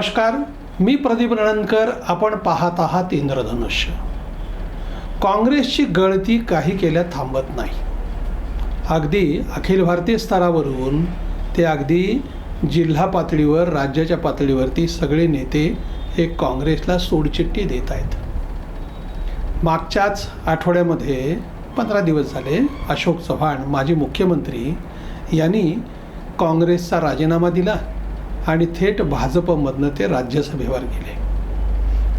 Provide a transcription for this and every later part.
नमस्कार मी प्रदीप रणनकर आपण पाहत आहात इंद्रधनुष्य. काँग्रेसची गळती काही केल्या थांबत नाही. अगदी अखिल भारतीय स्तरावरून ते अगदी जिल्हा पातळीवर राज्याच्या पातळीवरती सगळे नेते हे काँग्रेसला सोडचिठ्ठी देत आहेत. मागच्याच आठवड्यामध्ये पंधरा दिवस झाले अशोक चव्हाण माजी मुख्यमंत्री यांनी काँग्रेसचा राजीनामा दिला. आणि थेट भाजपमधनं ते राज्यसभेवर गेले.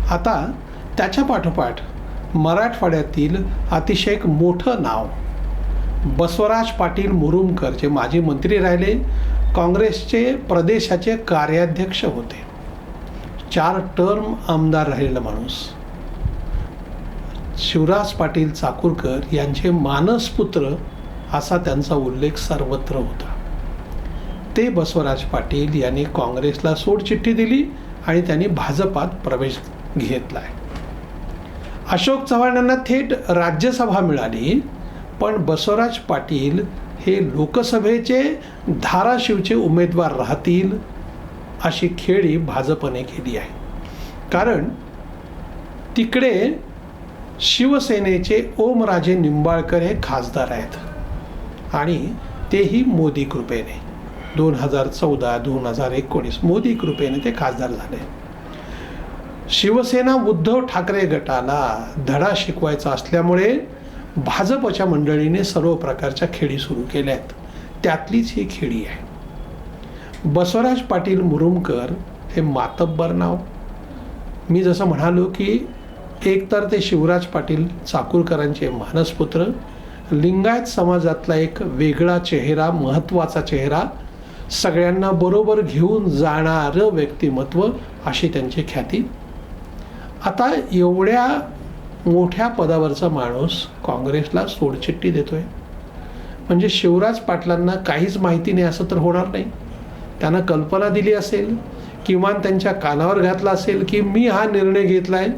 आता त्याच्या पाठोपाठ मराठवाड्यातील अतिशय एक मोठं नाव बसवराज पाटील मुरुमकर जे माजी मंत्री राहिले काँग्रेसचे प्रदेशाचे कार्याध्यक्ष होते. चार टर्म आमदार राहिलेला माणूस. शिवराज पाटील चाकूरकर यांचे मानसपुत्र असा त्यांचा उल्लेख सर्वत्र होता. ते बसवराज पाटील यांनी काँग्रेसला सोडचिठ्ठी दिली आणि त्यांनी भाजपात प्रवेश घेतला आहे अशोक चव्हाण यांना थेट राज्यसभा मिळाली पण बसवराज पाटील हे लोकसभेचे धाराशिवचे उमेदवार राहतील अशी खेळी भाजपने केली आहे. कारण तिकडे शिवसेनेचे ओमराजे निंबाळकर हे खासदार आहेत आणि तेही मोदी कृपेने. दोन हजार चौदा दोन हजार एकोणीस. मोदी कृपेने ते खासदार झाले. शिवसेना उद्धव ठाकरे गटाला धडा शिकवायचा असल्यामुळे भाजपच्या मंडळीने सर्व प्रकारच्या खेळी सुरू केल्या आहेत त्यातलीच ही खेळी आहे. बसवराज पाटील मुरुमकर हे मातब्बर नाव. मी जसं म्हणालो की एकतर ते शिवराज पाटील चाकूरकरांचे मानसपुत्र लिंगायत समाजातला एक वेगळा चेहरा महत्त्वाचा चेहरा सगळ्यांना बरोबर घेऊन जाणारं व्यक्तिमत्व अशी त्यांची ख्याती. आता एवढ्या मोठ्या पदावरचा माणूस काँग्रेसला सोडचिठ्ठी देतोय. म्हणजे शिवराज पाटलांना काहीच माहिती नाही असं तर होणार नाही. त्यांना कल्पना दिली असेल किमान त्यांच्या कानावर घातला असेल की मी हा निर्णय घेतला आहे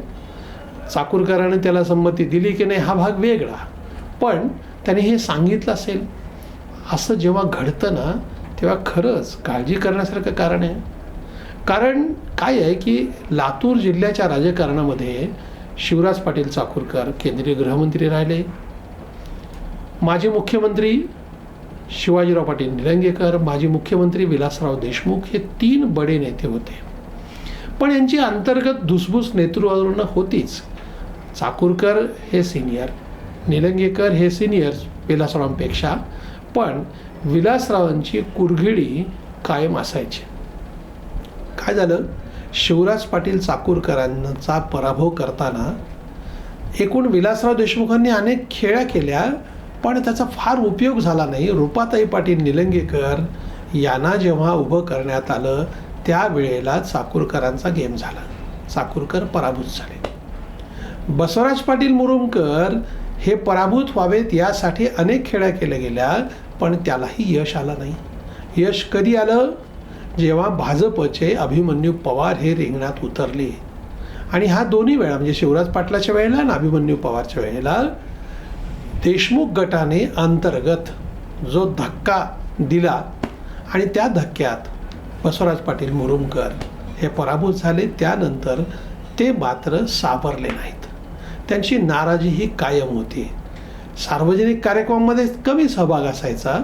चाकूरकराने त्याला संमती दिली की नाही हा भाग वेगळा. पण त्याने हे सांगितलं असेल. असं जेव्हा घडतं ना तेव्हा खरंच काळजी करण्यासारखं कारण आहे. कारण काय आहे की लातूर जिल्ह्याच्या राजकारणामध्ये शिवराज पाटील चाकूरकर केंद्रीय गृहमंत्री राहिले. माजी मुख्यमंत्री शिवाजीराव पाटील निलंगेकर माजी मुख्यमंत्री विलासराव देशमुख हे तीन बडे नेते होते. पण यांची अंतर्गत धुसभूस नेतृत्वावरून होतीच. चाकूरकर हे सिनियर निलंगेकर हे सिनियर विलासरावांपेक्षा. पण विलासरावांची कुरघिडी कायम असायची. काय झालं? शिवराज पाटील चाकूरकरांचा पराभव करताना एकूण विलासराव देशमुखांनी अनेक खेळ्या केल्या पण त्याचा फार उपयोग झाला नाही. रुपाताई पाटील निलंगेकर यांना जेव्हा उभं करण्यात आलं त्यावेळेला चाकूरकरांचा गेम झाला. चाकूरकर पराभूत झाले. बसवराज पाटील मुरुमकर हे पराभूत व्हावेत यासाठी अनेक खेळ्या केल्या गेल्या. पण त्यालाही यश आलं नाही. यश कधी आलं? जेव्हा भाजपचे अभिमन्यू पवार हे रिंगणात उतरले. आणि हा दोन्ही वेळा म्हणजे शिवराज पाटलाच्या वेळेला आणि अभिमन्यू पवारच्या वेळेला देशमुख गटाने अंतर्गत जो धक्का दिला आणि त्या धक्क्यात बसवराज पाटील मुरुमकर हे पराभूत झाले. त्यानंतर ते मात्र सावरले नाहीत. त्यांची नाराजी ही कायम होती. सार्वजनिक कार्यक्रमामध्ये कमी सहभाग असायचा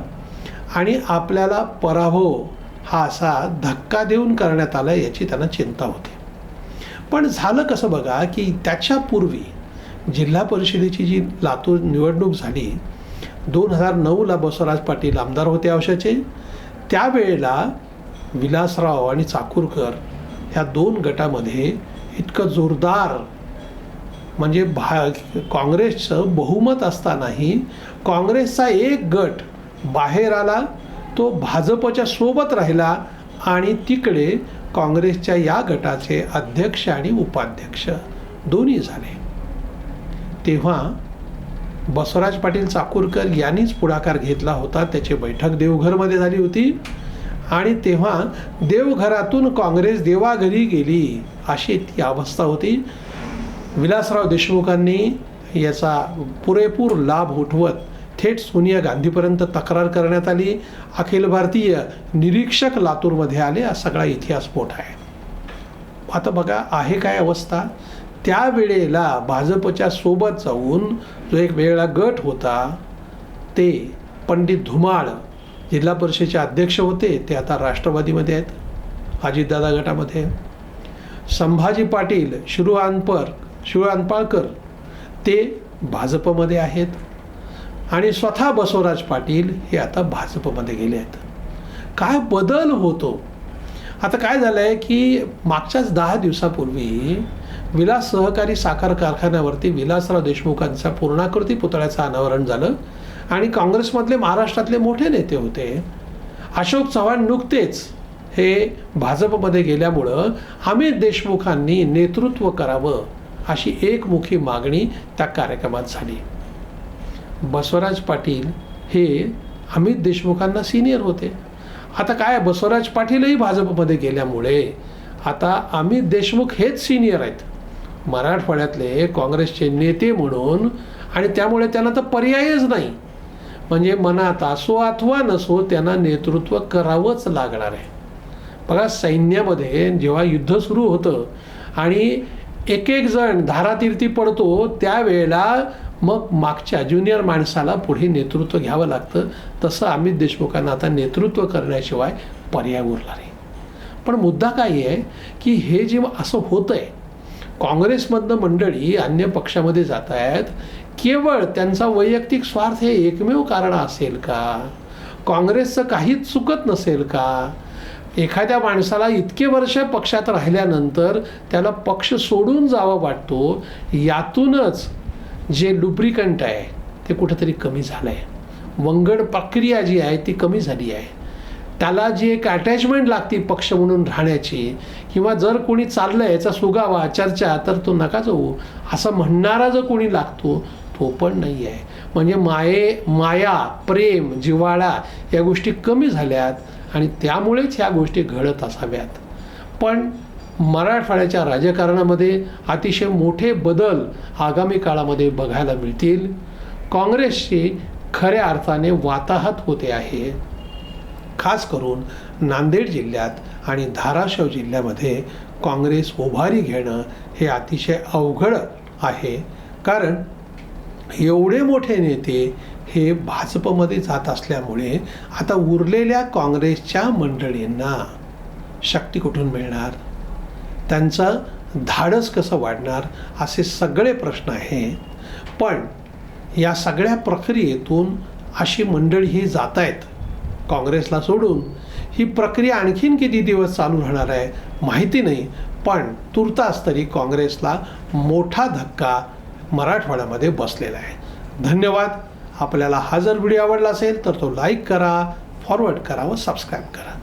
आणि आपल्याला पराभव हा असा धक्का देऊन करण्यात आला याची त्यांना चिंता होती. पण झालं कसं बघा की त्याच्यापूर्वी जिल्हा परिषदेची जी लातूर निवडणूक झाली दोन हजार नऊला बसवराज पाटील आमदार होते अवशाचे त्यावेळेला विलासराव आणि चाकूरकर ह्या दोन गटामध्ये इतकं जोरदार म्हणजे भा काँग्रेसचं बहुमत असतानाही काँग्रेसचा एक गट बाहेर आला तो भाजपच्या सोबत राहिला आणि तिकडे काँग्रेसच्या या गटाचे अध्यक्ष आणि उपाध्यक्ष दोन्ही झाले. तेव्हा बसवराज पाटील चाकूरकर यांनीच पुढाकार घेतला होता. त्याची बैठक देवघरमध्ये झाली होती आणि तेव्हा देवघरातून काँग्रेस देवाघरी गेली अशी ती अवस्था होती. विलासराव देशमुखांनी याचा पुरेपूर लाभ उठवत थेट सोनिया गांधीपर्यंत तक्रार करण्यात आली. अखिल भारतीय निरीक्षक लातूरमध्ये आले. हा सगळा इतिहास मोठा आहे. आता बघा आहे काय अवस्था? त्यावेळेला भाजपच्या सोबत जाऊन जो एक वेगळा गट होता ते पंडित धुमाळ जिल्हा परिषदेचे अध्यक्ष होते. ते आता राष्ट्रवादीमध्ये आहेत. अजितदादा गटामध्ये. संभाजी पाटील शिरुआनपर अनपर अनपाळकर ते भाजपमध्ये आहेत. आणि स्वतः बसवराज पाटील हे आता भाजपमध्ये गेले आहेत. काय बदल होतो? आता काय झालं आहे की मागच्याच दहा दिवसापूर्वी विलास सहकारी साखर कारखान्यावरती विलासराव देशमुखांचा पूर्णाकृती पुतळ्याचं अनावरण झालं आणि काँग्रेसमधले महाराष्ट्रातले मोठे नेते होते. अशोक चव्हाण नुकतेच हे भाजपमध्ये गेल्यामुळं अमित देशमुखांनी नेतृत्व करावं अशी एकमुखी मागणी त्या कार्यक्रमात झाली. बसवराज पाटील हे अमित देशमुखांना सिनियर होते. आता काय बसवराज पाटीलही भाजपमध्ये गेल्यामुळे आता अमित देशमुख हेच सिनियर आहेत. मराठवाड्यातले काँग्रेसचे नेते म्हणून आणि त्यामुळे त्यांना तर पर्यायच नाही. म्हणजे मनात असो अथवा नसो त्यांना नेतृत्व करावंच लागणार आहे. बघा सैन्यामध्ये जेव्हा युद्ध सुरू होतं आणि एक एक जण धारातीर्थी पडतो त्यावेळेला मग मागच्या ज्युनियर माणसाला पुढे नेतृत्व घ्यावं लागतं. तसं अमित देशमुखांना आता नेतृत्व करण्याशिवाय पर्याय उरला नाही. पण मुद्दा काय आहे की हे जे असं होतं आहे काँग्रेसमधनं मंडळी अन्य पक्षामध्ये जात आहेत केवळ त्यांचा वैयक्तिक स्वार्थ हे एकमेव कारण असेल का? काँग्रेसचं काहीच चुकत नसेल का? एखाद्या माणसाला इतके वर्ष पक्षात राहिल्यानंतर त्याला पक्ष सोडून जावं वाटतो यातूनच जे लुब्रिकंट आहे ते कुठंतरी कमी झालं आहे वंगड प्रक्रिया जी आहे ती कमी झाली आहे. त्याला जी एक अटॅचमेंट लागते पक्ष म्हणून राहण्याची किंवा जर कोणी चाललं याचा सुगावा चर्चा तर तो नका जाऊ. असं म्हणणारा जर कोणी लागतो तो पण नाही आहे. म्हणजे माये माया प्रेम जिव्हाळा या गोष्टी कमी झाल्यात. आणि त्यामुळेच ह्या गोष्टी घडत असाव्यात. पण मराठवाड्याच्या राजकारणामध्ये अतिशय मोठे बदल आगामी काळामध्ये बघायला मिळतील. काँग्रेसची खऱ्या अर्थाने वाताहत होते आहे. खास करून नांदेड जिल्ह्यात आणि धाराशिव जिल्ह्यामध्ये काँग्रेस उभारी घेणं हे अतिशय अवघड आहे. कारण एवढे मोठे नेते हे भाजपमध्ये जात असल्यामुळे आता उरलेल्या काँग्रेसच्या मंडळींना शक्ती कुठून मिळणार? त्यांचं धाडस कसं वाढणार? असे सगळे प्रश्न आहे. पण या सगळ्या प्रक्रियेतून अशी मंडळी ही जात आहेत काँग्रेसला सोडून. ही प्रक्रिया आणखीन किती दिवस चालू राहणार आहे माहिती नाही पण तुर्तास तरी काँग्रेसला मोठा धक्का मराठवाड्यामध्ये बसलेला आहे. धन्यवाद. आपल्याला हा जर व्हिडिओ आवडला असेल तर तो लाईक करा फॉरवर्ड करा व सबस्क्राईब करा.